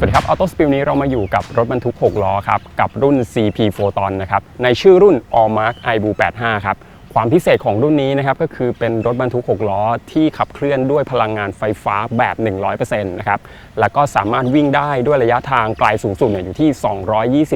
สวัสดีครับออโต้สปิลนี้เรามาอยู่กับรถบรรทุก 6 ล้อครับ กับรุ่น CP โฟตอนนะครับ ในชื่อรุ่น Allmark iBu 85 ครับ ความพิเศษของรุ่นนี้นะครับก็คือเป็นรถบรรทุก 6 ล้อ ที่ขับเคลื่อนด้วยพลังงานไฟฟ้าแบบ 100%นะครับแล้วก็สามารถวิ่งได้ด้วยระยะทางไกลสูงสุดเนี่ยอยู่ที่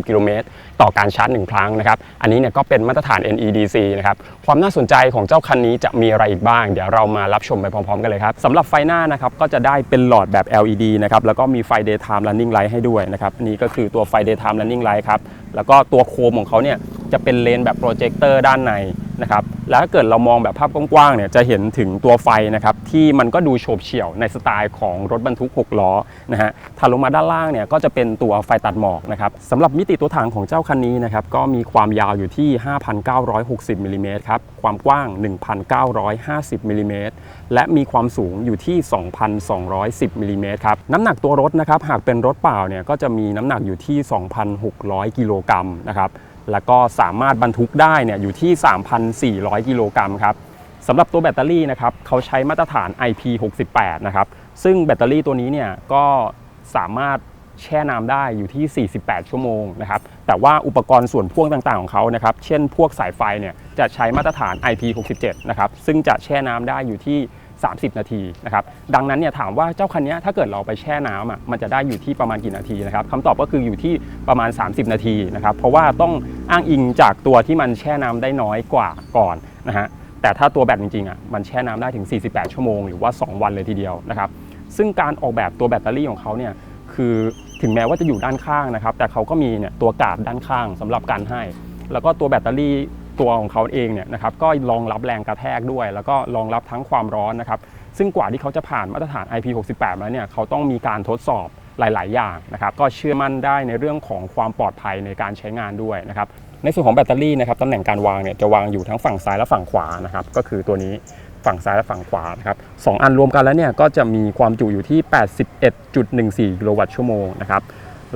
220 กิโลเมตรต่อการชาร์จ 1 ครั้งนะครับอันนี้เนี่ยก็เป็นมาตรฐาน NEDC นะครับความน่าสนใจของเจ้าคันนี้จะมีอะไรอีกบ้าง เดี๋ยวเรามารับชมไปพร้อมๆ กันเลยครับสำหรับไฟหน้านะครับก็จะได้เป็นหลอดแบบ LED นะครับแล้วก็มีไฟ daytime running light ให้ด้วยนะครับนี่ก็คือตัวไฟ daytime running light ครับแล้วก็ตัวโคมของเขาเนี่ยจะเป็นเลนแบบโปรเจคเตอร์ด้านใน นะครับแล้วถ้าเกิดเรามองแบบภาพกว้างๆเนี่ยจะเห็นถึงตัวไฟนะครับที่มันก็ดูโฉบเฉี่ยวในสไตล์ของรถบรรทุก 6 ล้อนะฮะถัดลงมาด้านล่างเนี่ยก็จะเป็นตัวไฟตัดหมอกนะครับสำหรับมิติตัวถังของเจ้าคันนี้นะครับก็มีความยาวอยู่ที่ 5,960มิลลิเมตรครับความกว้าง 1,950มิลลิเมตรและมีความสูงอยู่ที่ 2,210มิลลิเมตรครับน้ำหนักตัวรถนะครับหากเป็นรถเปล่าเนี่ยก็จะมีน้ำหนักอยู่ที่ 2,600 กิโลกรัมนะครับ แล้วก็สามารถบรรทุกได้เนี่ยอยู่ที่ 3,400 กิโลกรัมครับสำหรับตัวแบตเตอรี่นะครับเขาใช้มาตรฐาน IP68 นะครับซึ่งแบตเตอรี่ตัวนี้เนี่ยก็สามารถแช่น้ำได้อยู่ที่ 48 ชั่วโมงนะครับ แต่ว่าอุปกรณ์ส่วนพ่วงต่างๆของเขานะครับ เช่นพวกสายไฟเนี่ยจะใช้มาตรฐาน IP67 นะครับ ซึ่งจะแช่น้ำได้อยู่ที่ 30 นาทีนะครับดังนั้นเนี่ยถามว่าเจ้าคันนี้ถ้าเกิดเราไปแช่น้ำอะมันจะได้อยู่ที่ประมาณกี่นาทีนะครับคำตอบก็คืออยู่ที่ประมาณ 30 นาทีนะครับเพราะว่าต้องอ้างอิงจากตัวที่มันแช่น้ำได้น้อยกว่าก่อนนะฮะแต่ถ้าตัวแบตจริงๆอะมันแช่น้ำได้ถึง 48 ชั่วโมงหรือว่า 2 วันเลยทีเดียวนะครับซึ่งการออกแบบตัวแบตเตอรี่ของเขาเนี่ยคือถึงแม้ว่าจะอยู่ด้านข้างนะครับแต่เขาก็มีเนี่ยตัวกาดด้านข้างสำหรับกันให้ แล้วก็ตัวแบตเตอรี่ ตัวของเขาเองเนี่ยนะครับก็รองรับแรงกระแทกด้วย แล้วก็รองรับทั้งความร้อนนะครับซึ่งกว่าที่เขาจะผ่านมาตรฐาน IP68 มาแล้วเนี่ยเขาต้องมีการทดสอบหลาย ๆ อย่างนะครับก็เชื่อมั่นได้ในเรื่องของความปลอดภัยในการใช้งานด้วยนะครับในส่วนของแบตเตอรี่นะครับตำแหน่งการวางเนี่ยจะวางอยู่ทั้งฝั่งซ้ายและฝั่งขวานะครับก็คือตัวนี้ฝั่งซ้ายและฝั่งขวานะครับสองอันรวมกันแล้วเนี่ยก็จะมีความจุอยู่ที่ 81.14 กิโลวัตต์ชั่วโมงนะครับ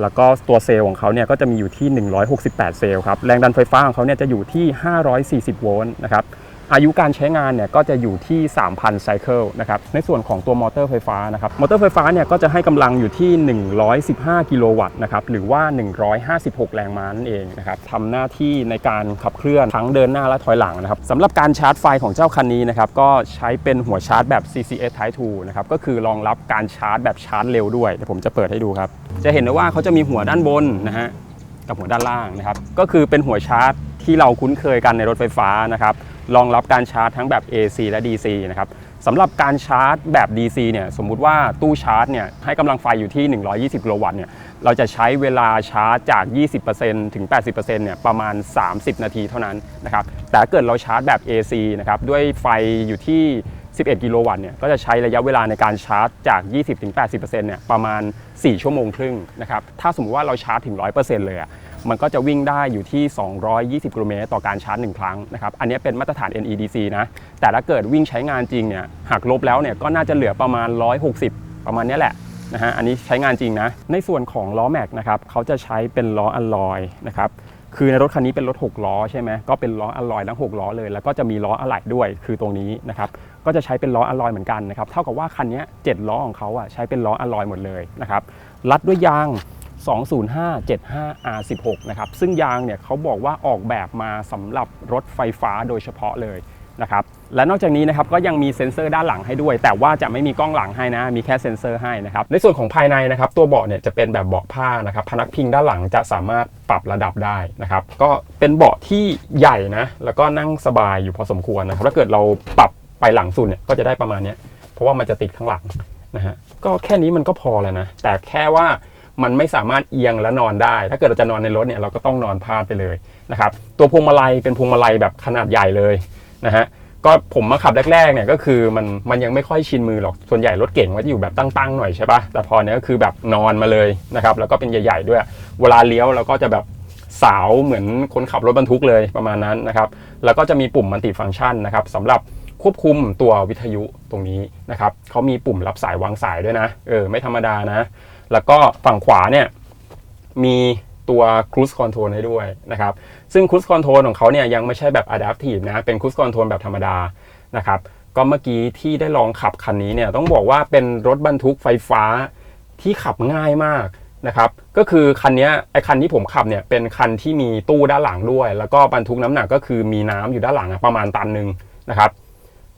แล้วก็ตัวเซลล์ของเขาเนี่ยก็จะมีอยู่ที่ 168 เซลล์ครับ แรงดันไฟฟ้าของเขาเนี่ยจะอยู่ที่ 540 โวลต์นะครับ อายุการใช้งานเนี่ยก็จะอยู่ที่ 3,000 ไซเคิลนะครับในส่วนของตัวมอเตอร์ไฟฟ้านะครับมอเตอร์ไฟฟ้าเนี่ยก็จะให้กำลังอยู่ที่ 115 กิโลวัตต์นะครับหรือว่า 156 แรงม้านั่นเองนะครับทำหน้าที่ในการขับเคลื่อนทั้งเดินหน้าและถอยหลังนะครับสำหรับการชาร์จไฟของเจ้าคันนี้นะครับก็ใช้เป็นหัวชาร์จแบบ CCS Type 2นะครับก็คือรองรับการชาร์จแบบชาร์จเร็วด้วยเดี๋ยวผมจะเปิดให้ดูครับจะเห็นได้ว่าเขาจะมีหัวด้านบนนะฮะกับหัวด้านล่างนะครับก็คือเป็นหัวชาร์จที่เราคุ้นเคยกันในรถไฟฟ้านะครับ รองรับการชาร์จทั้งแบบ AC และ DC นะครับสำหรับการชาร์จแบบ DC เนี่ยสมมุติว่าตู้ชาร์จเนี่ยให้กำลังไฟอยู่ที่ 120 กิโลวัตต์เนี่ยเราจะใช้เวลาชาร์จจาก 20%ถึง 80%เนี่ยประมาณ 30 นาทีเท่านั้นนะครับแต่เกิดเราชาร์จแบบ AC นะครับด้วยไฟอยู่ที่ 11 กิโลวัตต์เนี่ยก็จะใช้ระยะเวลาในการชาร์จจาก 20-80%เนี่ยประมาณ 4 ชั่วโมงครึ่งนะครับถ้าสมมติว่าเราชาร์จถึง 100%เลยอะ มันก็จะวิ่งได้อยู่ที่ 220กิโลเมตรต่อการชาร์จ 1 ครั้งนะครับ อันนี้เป็นมาตรฐาน NEDC นะ แต่ถ้าเกิดวิ่งใช้งานจริงเนี่ยหักลบแล้วเนี่ยก็น่าจะเหลือประมาณ 160 ประมาณนี้แหละนะฮะ อันนี้ใช้งานจริงนะ ในส่วนของล้อแม็กนะครับเขาจะใช้เป็นล้ออัลลอยนะครับคือในรถคันนี้เป็นรถ 6 ล้อใช่ไหมก็เป็นล้ออัลลอยทั้ง 6 ล้อเลย แล้วก็จะมีล้ออะไหล่ด้วยคือตรงนี้นะครับก็จะใช้เป็นล้ออัลลอยเหมือนกันนะครับเท่ากับว่าคันนี้7ล้อของเขาอะใช้เป็นล้ออัลลอยหมดเลยนะครับรัดด้วยยาง 205-75R16 นะครับซึ่งยางเนี่ยเขาบอกว่าออกแบบมาสำหรับรถไฟฟ้าโดยเฉพาะเลยนะครับและนอกจากนี้นะครับก็ยังมีเซ็นเซอร์ด้านหลังให้ด้วย แต่ว่าจะไม่มีกล้องหลังให้นะ มีแค่เซ็นเซอร์ให้นะครับในส่วนของภายในนะครับตัวเบาะเนี่ยจะเป็นแบบเบาะผ้านะครับพนักพิงด้านหลังจะสามารถปรับระดับได้นะครับก็เป็นเบาะที่ใหญ่นะแล้วก็นั่งสบายอยู่พอสมควรนะครับถ้าเกิดเราปรับไปหลังสุดเนี่ยก็จะได้ประมาณนี้เพราะว่ามันจะติดข้างหลังนะฮะก็แค่นี้มันก็พอแล้วนะแต่แค่ว่า มันไม่สามารถเอียงและนอนได้ ถ้าเกิดเราจะนอนในรถเนี่ยเราก็ต้องนอนพาดไปเลยนะครับตัวพวงมาลัยเป็นพวงมาลัยแบบขนาดใหญ่เลยนะฮะก็ผมมาขับแรกๆเนี่ยก็คือมันมันยังไม่ค่อยชินมือหรอกส่วนใหญ่รถเก่งมันจะอยู่แบบตั้งๆหน่อยใช่ปะแต่พอเนี้ยก็คือแบบนอนมาเลยนะครับแล้วก็เป็นใหญ่ ๆ ด้วย เวลาเลี้ยวเราก็จะแบบสาวเหมือนคนขับรถบรรทุกเลยประมาณนั้นนะครับแล้วก็จะมีปุ่มมัลติฟังก์ชันนะครับสำหรับควบคุมตัววิทยุตรงนี้นะครับเขามีปุ่มรับสายวางสายด้วยนะเออไม่ธรรมดานะ แล้วก็ฝั่งขวาเนี่ยมีตัว Cruise Control ให้ด้วยนะครับ ซึ่ง Cruise Control ของเขาเนี่ยยังไม่ใช่แบบ Adaptive นะ เป็น Cruise Control แบบธรรมดานะครับ ก็เมื่อกี้ที่ได้ลองขับคันนี้เนี่ยต้องบอกว่าเป็นรถบรรทุกไฟฟ้าที่ขับง่ายมากนะครับ ก็คือคันนี้ไอคันที่ผมขับเนี่ยเป็นคันที่มีตู้ด้านหลังด้วย แล้วก็บรรทุกน้ำหนักก็คือมีน้ำอยู่ด้านหลังประมาณตันหนึ่งนะครับ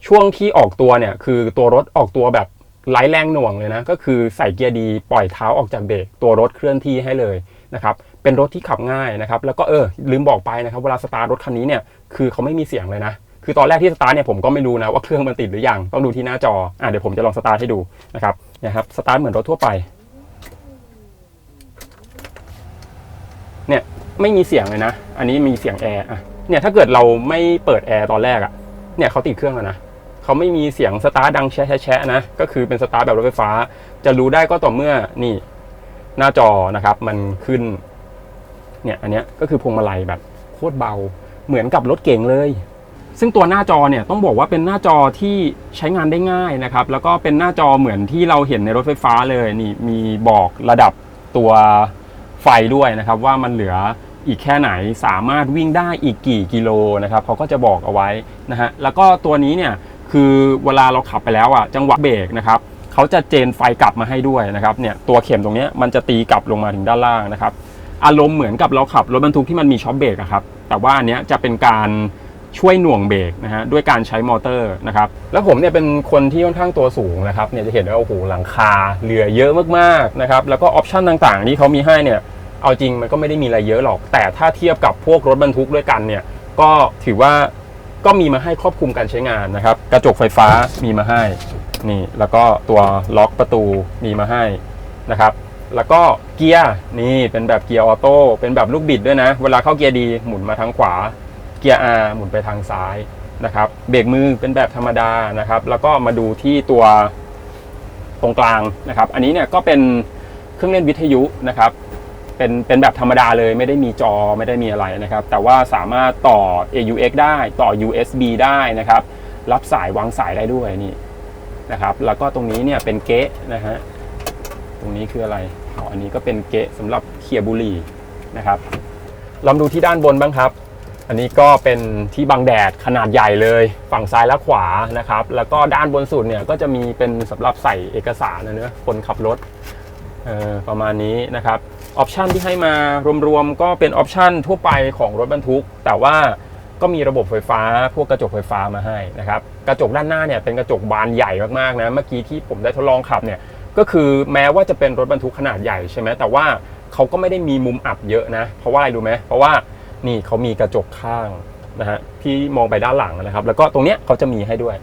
ช่วงที่ออกตัวเนี่ยคือตัวรถออกตัวแบบ ไร้แรงหน่วงเลยนะ ก็คือใส่เกียร์ดีปล่อยเท้าออกจากเบรกตัวรถเคลื่อนที่ให้เลยนะครับเป็นรถที่ขับง่ายนะครับแล้วก็เออลืมบอกไปนะครับเวลาสตาร์รถคันนี้เนี่ยคือเขาไม่มีเสียงเลยนะคือตอนแรกที่สตาร์เนี่ยผมก็ไม่รู้นะว่าเครื่องมันติดหรือยังต้องดูที่หน้าจออะเดี๋ยวผมจะลองสตาร์ให้ดูนะครับนะครับสตาร์เหมือนรถทั่วไปเนี่ยไม่มีเสียงเลยนะ อันนี้มีเสียงแอร์อะเนี่ยถ้าเกิดเราไม่เปิดแอร์ตอนแรกอะเนี่ยเขาติดเครื่องแล้วนะ เขาไม่มีเสียงสตาร์ดังแชะแชะนะ ก็คือเป็นสตาร์แบบรถไฟฟ้า จะรู้ได้ก็ต่อเมื่อนี่หน้าจอนะครับ มันขึ้น เนี่ยอันเนี้ยก็คือพวงมาลัยแบบโคตรเบา เหมือนกับรถเก๋งเลย ซึ่งตัวหน้าจอเนี่ยต้องบอกว่าเป็นหน้าจอที่ใช้งานได้ง่ายนะครับ แล้วก็เป็นหน้าจอเหมือนที่เราเห็นในรถไฟฟ้าเลยนี่มีบอกระดับตัวไฟด้วยนะครับ ว่ามันเหลืออีกแค่ไหนสามารถวิ่งได้อีกกี่กิโลนะครับเขาก็จะบอกเอาไว้นะฮะแล้วก็ตัวนี้เนี่ย คือเวลาเราขับไปแล้วอะจังหวะเบรกนะครับเขาจะเจนไฟกลับมาให้ด้วยนะครับเนี่ยตัวเข็มตรงนี้มันจะตีกลับลงมาถึงด้านล่างนะครับอารมณ์เหมือนกับเราขับรถบรรทุกที่มันมีช็อคเบรกอะครับแต่ว่าอันเนี้ยจะเป็นการช่วยหน่วงเบรกนะฮะด้วยการใช้มอเตอร์นะครับแล้วผมเนี่ยเป็นคนที่ค่อนข้างตัวสูงนะครับเนี่ยจะเห็นว่าโอ้โหหลังคาเหลือเยอะมากๆนะครับแล้วก็ออปชันต่างๆ ที่เขามีให้เนี่ยเอาจริงมันก็ไม่ได้มีอะไรเยอะหรอก แต่ถ้าเทียบกับพวกรถบรรทุกด้วยกันเนี่ยก็ถือว่า ก็มีมาให้ครอบคลุมการใช้งานนะครับ กระจกไฟฟ้ามีมาให้นี่แล้วก็ตัวล็อกประตูมีมาให้นะครับแล้วก็เกียร์นี่เป็นแบบเกียร์ออโต้เป็นแบบลูกบิดด้วยนะ เวลาเข้าเกียร์ดีหมุนมาทางขวา เกียร์ R หมุนไปทางซ้ายนะครับเบรกมือเป็นแบบธรรมดานะครับ แล้วก็มาดูที่ตัวตรงกลางนะครับ อันนี้เนี่ยก็เป็นเครื่องเล่นวิทยุนะครับ เป็นเป็นแบบธรรมดาเลยไม่ได้มีจอไม่ได้มีอะไรนะครับ แต่ว่าสามารถต่อ AUX ได้ต่อ USB ได้นะครับ รับสายวางสายได้ด้วยนี่นะครับ แล้วก็ตรงนี้เนี่ยเป็นเก๊ะนะฮะตรงนี้คืออะไรอ๋ออันนี้ก็เป็นเกะสำหรับเคลียบุหรี่นะครับลองดูที่ด้านบนบ้างครับ อันนี้ก็เป็นที่บังแดดขนาดใหญ่เลย ฝั่งซ้ายและขวานะครับ แล้วก็ด้านบนสุดเนี่ยก็จะมีเป็นสำหรับใส่เอกสารนะเนื้อะคนขับรถประมาณนี้นะครับ ออปชันที่ให้มารวมๆก็เป็นออปชันทั่วไปของรถบรรทุก แต่ว่าก็มีระบบไฟฟ้า พวกกระจกไฟฟ้ามาให้นะครับ กระจกด้านหน้าเนี่ยเป็นกระจกบานใหญ่มากๆนะ เมื่อกี้ที่ผมได้ทดลองขับเนี่ย ก็คือแม้ว่าจะเป็นรถบรรทุกขนาดใหญ่ใช่ไหม แต่ว่าเขาก็ไม่ได้มีมุมอับเยอะนะ เพราะว่าอะไรรู้ไหมเพราะว่านี่เขามีกระจกข้าง นะฮะที่มองไปด้านหลังนะครับ แล้วก็ตรงเนี้ยเขาจะมีให้ด้วย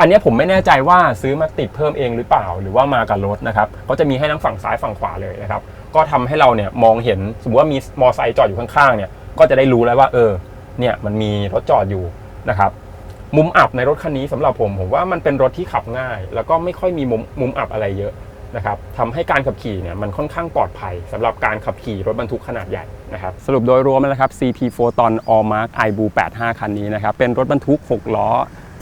อันเนี้ยผมไม่แน่ใจว่าซื้อมาติดเพิ่มเองหรือเปล่า หรือว่ามากับรถนะครับเขาจะมีให้ทั้งฝั่งซ้ายฝั่งขวาเลยนะครับ ก็ทำให้เราเนี่ยมองเห็นสมมติว่ามีมอไซค์จอดอยู่ข้างๆเนี่ยก็จะได้รู้แล้วว่าเออเนี่ยมันมีรถจอดอยู่นะครับมุมอับในรถคันนี้สำหรับผมผมว่ามันเป็นรถที่ขับง่าย แล้วก็ไม่ค่อยมีมุมมุมอับอะไรเยอะ นะครับทำให้การขับขี่เนี่ยมันค่อนข้างปลอดภัยสำหรับการขับขี่รถบรรทุกขนาดใหญ่นะครับสรุปโดยรวมแล้วนะครับ CP Photon All Mark iBu 85 คันนี้นะครับเป็นรถบรรทุก 6 ล้อ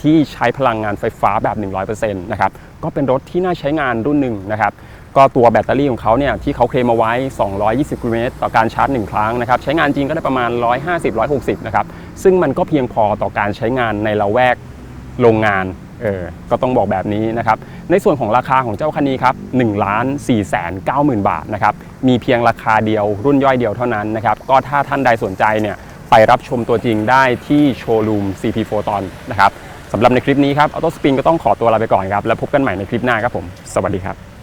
ที่ใช้พลังงานไฟฟ้าแบบ 100%นะครับก็เป็นรถที่น่าใช้งานรุ่นหนึ่งนะครับก็ตัวแบตเตอรี่ของเขาเนี่ยที่เขาเคลมเอาไว้ 220กิโลเมตรต่อการชาร์จ 1 ครั้งนะครับใช้งานจริงก็ได้ประมาณ 150-160นะครับซึ่งมันก็เพียงพอต่อการใช้งานในละแวกโรงงาน เออก็ต้องบอกแบบนี้นะครับ ในส่วนของราคาของเจ้าคันนี้ครับ1ล้าน4แสน9หมื่นบาทนะครับ มีเพียงราคาเดียวรุ่นย่อยเดียวเท่านั้นนะครับ ก็ถ้าท่านใดสนใจเนี่ยไปรับชมตัวจริงได้ที่โชว์รูม CP Photon นะครับสำหรับในคลิปนี้ครับออโต้สปินก็ต้องขอตัวลาไปก่อนครับ แล้วพบกันใหม่ในคลิปหน้าครับผม สวัสดีครับ